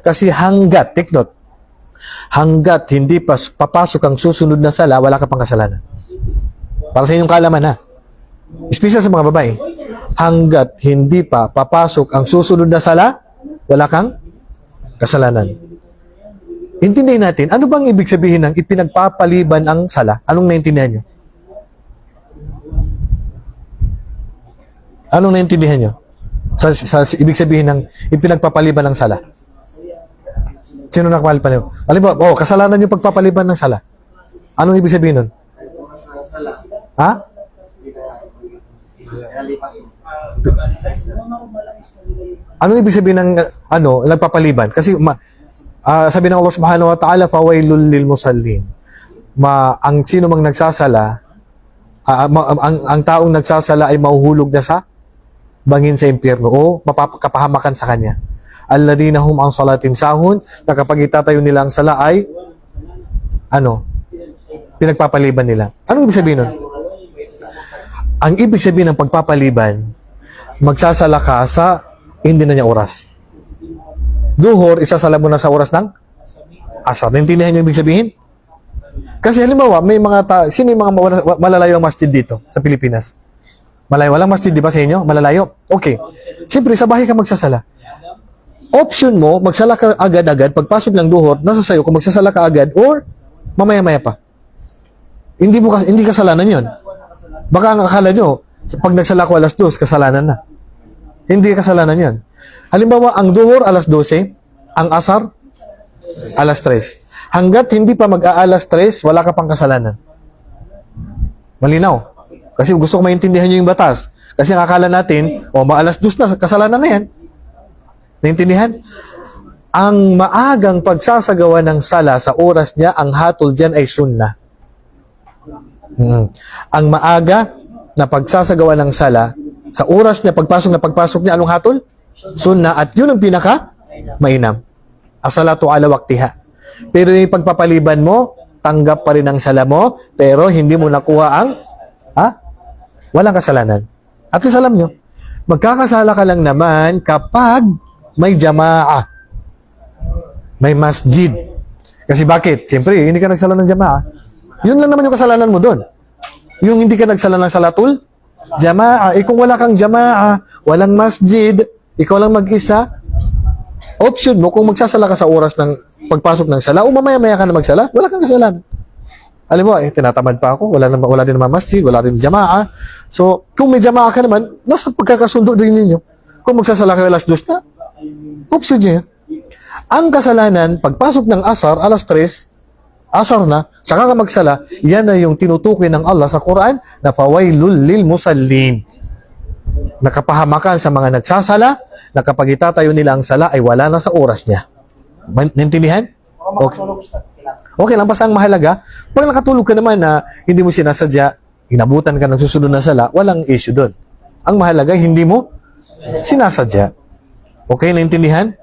Kasi hanggat, take note, hanggat hindi pa papasok ang susunod na sala, wala ka pang kasalanan. Para sa inyong kalaman ha. Especially sa mga babae. Hanggat hindi pa papasok ang susunod na sala, wala kang kasalanan. Intindihin natin, ano bang ibig sabihin ng ipinagpapaliban ang sala? Anong naintindihan nyo? Anong naintindihan nyo? Sa, sa, sa- ibig sabihin ng ipinagpapaliban ng sala? Sino nakapaliban? Halimbawa, oh, kasalanan yung pagpapaliban ng sala. Anong ibig sabihin nun? Ha? Anong ibig sabihin ng uh, ano, nagpapaliban? Kasi ma, ah, sabi ng Allah Subhanahu wa Ta'ala, fawailul lil musallin. Ma, ang sino mang nagsasala, ah, ma- ang, ang taong nagsasala ay mahuhulog na sa bangin sa impyerno o mapapakapahamakan sa kanya. Alladina hum ang salatin sahun, na kapag itatayo nila ang sala ay ano, pinagpapaliban nila. Anong ibig sabihin nun? Ang ibig sabihin ng pagpapaliban, magsasala ka sa hindi na niya oras. Duhor, isasala mo na sa oras ng asar. Naintindihan niyo ibig sabihin? Kasi halimbawa, may mga ta- sino yung mga malalayo ang masjid dito sa Pilipinas? Malayo, walang masjid, di ba sa inyo? Malalayo. Okay. Siyempre, sa bahay ka magsasala. Option mo, magsala ka agad-agad, pagpasok ng duhor, nasa sayo kung magsasala ka agad or mamaya-maya pa. Hindi mo hindi kasalanan 'yon. Baka ang akala nyo, pag nagsala ko alas 2, kasalanan na. Hindi kasalanan yan. Halimbawa, ang duhur alas 12, ang asar alas 3. Hanggat hindi pa mag-aalas 3, wala ka pang kasalanan. Malinaw. Kasi gusto ko maintindihan nyo yung batas. Kasi ang akala natin, o maalas 2 na, kasalanan na yan. Naintindihan? Ang maagang pagsasagawa ng sala sa oras niya, ang hatol dyan ay sunnah. Mm. Ang maaga na pagsasagawa ng sala, sa oras niya, pagpasok na pagpasok niya, anong hatol? Sunna. At yun ang pinaka mainam. Asalatu ala waktiha. Pero yung pagpapaliban mo, tanggap pa rin ang sala mo, pero hindi mo nakuha ang, ha? Walang kasalanan. At least alam nyo, magkakasala ka lang naman kapag may jamaa. May masjid. Kasi bakit? Siyempre, hindi ka nagsala ng jamaa. Yun lang naman yung kasalanan mo doon. Yung hindi ka nagsala ng salatul, jamaa. Eh kung wala kang jamaa, walang masjid, ikaw lang mag-isa, option mo kung magsasala ka sa oras ng pagpasok ng sala o mamaya-maya ka na magsala, wala kang kasalanan. Alam mo, eh, tinatamad pa ako, wala, naman, wala din naman masjid, wala din jamaa. So, kung may jamaa ka naman, nasa pagkakasundo din ninyo. Kung magsasala ka alas dos na, yan. Ang kasalanan, pagpasok ng asar, alas 3, asar na, saka ka magsala, yan na yung tinutukoy ng Allah sa Quran na fawailul lil musallin. Nakapahamakan sa mga nagsasala na kapag itatayo nila ang sala ay wala na sa oras niya. Naintindihan? Okay. Okay lang, basta ang mahalaga, pag nakatulog ka naman na hindi mo sinasadya, inabutan ka ng susunod na sala, walang issue doon. Ang mahalaga, hindi mo sinasadya. Okay, naintindihan?